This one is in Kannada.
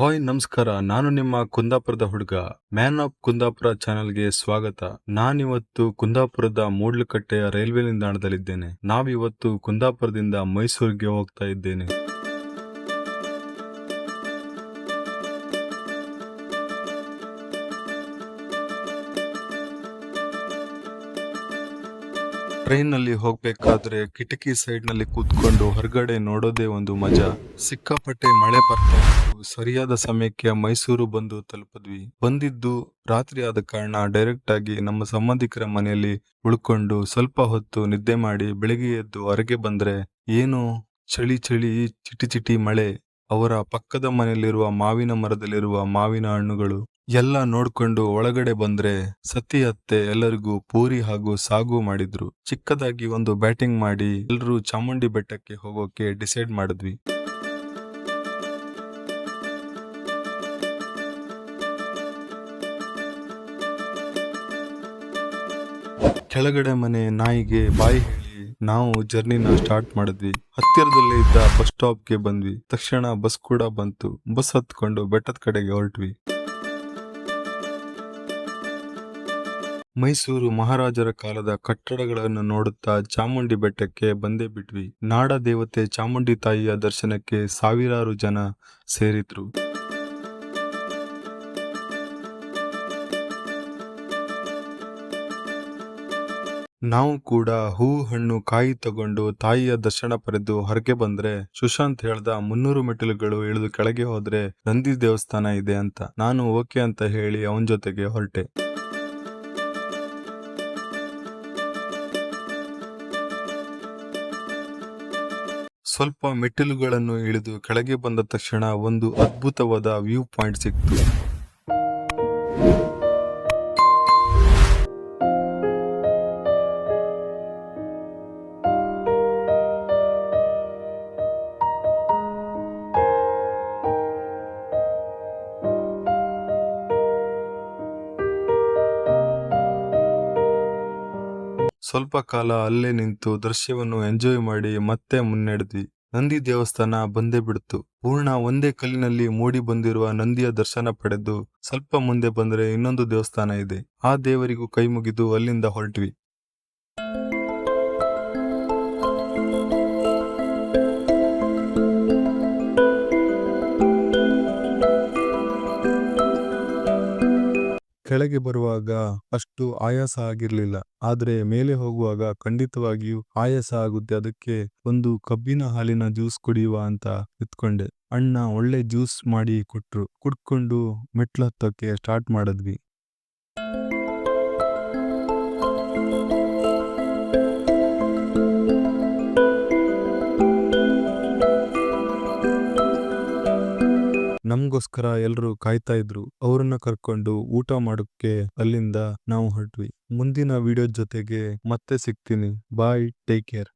ಹಾಯ್, ನಮಸ್ಕಾರ. ನಾನು ನಿಮ್ಮ ಕುಂದಾಪುರದ ಹುಡುಗ. ಮ್ಯಾನ್ ಆಫ್ ಕುಂದಾಪುರ ಚಾನೆಲ್ಗೆ ಸ್ವಾಗತ. ನಾನಿವತ್ತು ಕುಂದಾಪುರದ ಮೂಡ್ಲಕಟ್ಟೆಯ ರೈಲ್ವೆ ನಿಲ್ದಾಣದಲ್ಲಿದ್ದೇನೆ. ನಾವಿವತ್ತು ಕುಂದಾಪುರದಿಂದ ಮೈಸೂರಿಗೆ ಹೋಗ್ತಾ ಇದ್ದೇನೆ. ಟ್ರೈನ್ನಲ್ಲಿ ಹೋಗ್ಬೇಕಾದ್ರೆ ಕಿಟಕಿ ಸೈಡ್ನಲ್ಲಿ ಕೂತ್ಕೊಂಡು ಹೊರಗಡೆ ನೋಡೋದೇ ಒಂದು ಮಜಾ. ಸಿಕ್ಕಾಪಟ್ಟೆ ಮಳೆ ಬರ್ತಾ ಇತ್ತು. ಸರಿಯಾದ ಸಮಯಕ್ಕೆ ಮೈಸೂರು ಬಂದು ತಲುಪಿದ್ವಿ. ಬಂದಿದ್ದು ರಾತ್ರಿ ಆದ ಕಾರಣ ಡೈರೆಕ್ಟ್ ಆಗಿ ನಮ್ಮ ಸಂಬಂಧಿಕರ ಮನೆಯಲ್ಲಿ ಉಳ್ಕೊಂಡು ಸ್ವಲ್ಪ ಹೊತ್ತು ನಿದ್ದೆ ಮಾಡಿ ಬೆಳಿಗ್ಗೆ ಎದ್ದು ಹೊರಗೆ ಬಂದ್ರೆ ಏನು ಚಳಿ ಚಳಿ ಚಿಟಿ ಚಿಟಿ ಮಳೆ. ಅವರ ಪಕ್ಕದ ಮನೆಯಲ್ಲಿರುವ ಮಾವಿನ ಮರದಲ್ಲಿರುವ ಮಾವಿನ ಹಣ್ಣುಗಳು. ಎಲ್ಲ ನೋಡ್ಕೊಂಡು ಒಳಗಡೆ ಬಂದ್ರೆ ಸತಿ ಅತ್ತೆ ಎಲ್ಲರಿಗೂ ಪೂರಿ ಹಾಗೂ ಸಾಗು ಮಾಡಿದ್ರು. ಚಿಕ್ಕದಾಗಿ ಒಂದು ಬ್ಯಾಟಿಂಗ್ ಮಾಡಿ ಎಲ್ಲರೂ ಚಾಮುಂಡಿ ಬೆಟ್ಟಕ್ಕೆ ಹೋಗೋಕೆ ಡಿಸೈಡ್ ಮಾಡಿದ್ವಿ. ಕೆಳಗಡೆ ಮನೆ ನಾಯಿಗೆ ಬಾಯಿ ಹೇಳಿ ನಾವು ಜರ್ನಿನ ಸ್ಟಾರ್ಟ್ ಮಾಡಿದ್ವಿ. ಹತ್ತಿರದಲ್ಲಿ ಇದ್ದ ಬಸ್ ಸ್ಟಾಪ್ಗೆ ಬಂದ್ವಿ. ತಕ್ಷಣ ಬಸ್ ಕೂಡ ಬಂತು. ಬಸ್ ಹತ್ಕೊಂಡು ಬೆಟ್ಟದ ಕಡೆಗೆ ಹೊರಟ್ವಿ. ಮೈಸೂರು ಮಹಾರಾಜರ ಕಾಲದ ಕಟ್ಟಡಗಳನ್ನು ನೋಡುತ್ತಾ ಚಾಮುಂಡಿ ಬೆಟ್ಟಕ್ಕೆ ಬಂದೇ ಬಿಟ್ವಿ. ನಾಡ ದೇವತೆ ಚಾಮುಂಡಿ ತಾಯಿಯ ದರ್ಶನಕ್ಕೆ ಸಾವಿರಾರು ಜನ ಸೇರಿದ್ರು. ನಾವು ಕೂಡ ಹೂ ಹಣ್ಣು ಕಾಯಿ ತಗೊಂಡು ತಾಯಿಯ ದರ್ಶನ ಪಡೆದು ಹೊರಗೆ ಬಂದ್ರೆ ಸುಶಾಂತ್ ಹೇಳ್ದ ಮುನ್ನೂರು ಮೆಟ್ಟಿಲುಗಳು ಇಳಿದು ಕೆಳಗೆ ಹೋದ್ರೆ ನಂದಿ ದೇವಸ್ಥಾನ ಇದೆ ಅಂತ. ನಾನು ಓಕೆ ಅಂತ ಹೇಳಿ ಅವನ ಜೊತೆಗೆ ಹೊರಟೆ. ಸ್ವಲ್ಪ ಮೆಟ್ಟಿಲುಗಳನ್ನು ಇಳಿದು ಕೆಳಗೆ ಬಂದ ತಕ್ಷಣ ಒಂದು ಅದ್ಭುತವಾದ ವ್ಯೂ ಪಾಯಿಂಟ್ ಸಿಕ್ತು ಸ್ವಲ್ಪ ಕಾಲ ಅಲ್ಲೇ ನಿಂತು ದೃಶ್ಯವನ್ನು ಎಂಜಾಯ್ ಮಾಡಿ ಮತ್ತೆ ಮುನ್ನಡೆದ್ವಿ. ನಂದಿ ದೇವಸ್ಥಾನ ಬಂದೇ ಬಿಡ್ತು. ಪೂರ್ಣ ಒಂದೇ ಕಲ್ಲಿನಲ್ಲಿ ಮೂಡಿ ಬಂದಿರುವ ನಂದಿಯ ದರ್ಶನ ಪಡೆದು ಸ್ವಲ್ಪ ಮುಂದೆ ಬಂದ್ರೆ ಇನ್ನೊಂದು ದೇವಸ್ಥಾನ ಇದೆ. ಆ ದೇವರಿಗೂ ಕೈ ಮುಗಿದು ಅಲ್ಲಿಂದ ಹೊರಟ್ವಿ. ಕೆಳಗೆ ಬರುವಾಗ ಅಷ್ಟು ಆಯಾಸ ಆಗಿರ್ಲಿಲ್ಲ. ಆದ್ರೆ ಮೇಲೆ ಹೋಗುವಾಗ ಖಂಡಿತವಾಗಿಯೂ ಆಯಾಸ ಆಗುತ್ತೆ. ಅದಕ್ಕೆ ಒಂದು ಕಬ್ಬಿನ ಹಾಲಿನ ಜ್ಯೂಸ್ ಕುಡಿಯುವ ಅಂತ ಇತ್ಕೊಂಡೆ ಅಣ್ಣ ಒಳ್ಳೆ ಜ್ಯೂಸ್ ಮಾಡಿ ಕೊಟ್ರು. ಕುಡ್ಕೊಂಡು ಮೆಟ್ಲು ಸ್ಟಾರ್ಟ್ ಮಾಡಿದ್ವಿ. ನಮಗೋಸ್ಕರ ಎಲ್ರು ಕಾಯ್ತಾ ಇದ್ರು, ಅವ್ರನ್ನ ಕರ್ಕೊಂಡು ಊಟ ಮಾಡೋಕ್ಕೆ ಅಲ್ಲಿಂದ ನಾವು ಹೊರಟ್ವಿ. ಮುಂದಿನ ವಿಡಿಯೋ ಜೊತೆಗೆ ಮತ್ತೆ ಸಿಗ್ತೀನಿ. Bye, take care.